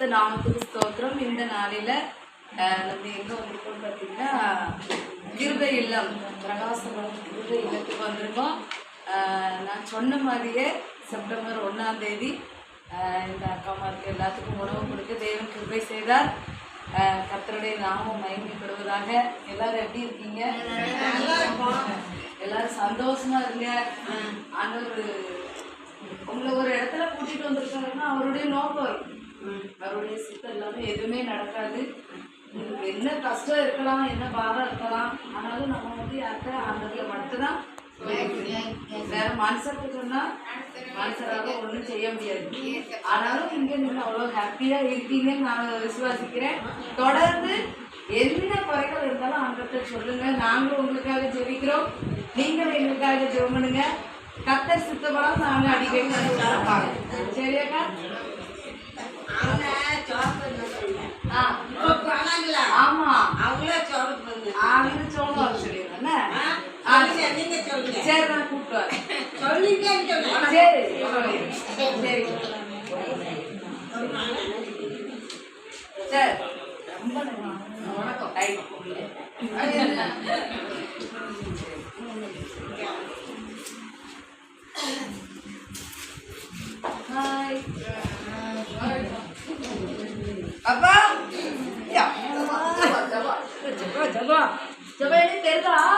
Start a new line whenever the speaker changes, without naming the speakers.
பரிசுத்த நாமத்துக்கு ஸ்தோத்திரம். இந்த நாளில் நம்ம எங்கே வந்திருக்கோம் பார்த்தீங்கன்னா கிருபை இல்லம் பிரகாசபுரம் கிருப இல்லத்துக்கு வந்திருக்கோம். நான் சொன்ன மாதிரியே செப்டம்பர் ஒன்றாம் தேதி இந்த அக்காமாருக்கு எல்லாத்துக்கும் உணவு கொடுக்க தேவன் கிருபை செய்தார். கத்தருடைய நாமம் மயங்கப்படுவதாக எல்லாரும் எப்படி இருக்கீங்க? எல்லாரும் சந்தோஷமா இருங்க. ஆண்டவர் உங்களை ஒரு இடத்துல கூட்டிட்டு வந்திருக்காங்கன்னா அவருடைய நோக்கம். அவருடைய சித்தம் இல்லாமல் எதுவுமே நடக்காது. என்ன கஷ்டம் இருக்கலாம் என்ன பாரம் இருக்கலாம் ஆனாலும் நம்ம வந்து யார்கிட்ட அந்த மட்டும்தான் வேற மனுஷருக்கு சொன்னா மனுஷராக ஒன்றும் செய்ய முடியாது. ஆனாலும் இங்க நீங்க அவ்வளவு ஹாப்பியா இருக்கீங்கன்னு நான் விசுவாசிக்கிறேன். தொடர்ந்து என்ன குறைகள் இருந்தாலும் ஆண்டவர்கிட்ட சொல்லுங்க. நாங்களும் உங்களுக்காக ஜெபிக்கிறோம். நீங்களும் எங்களுக்காக ஜெபம் பண்ணுங்க. கத்த சித்தப்படம் நாங்கள் அடிக்கடி சரியாக்கா? சரி நான் கூப்பிட்டு வரேன் சரி சொல்லிடுறேன். சரி சரி ரொம்ப நன்றி. வணக்கம் ரைட். ஹாய் அப்பா யா. ஜபா, ஜபா. ஜபா, ஜபா எனக்கு தெரியுதா? ம்? மறக்கலையா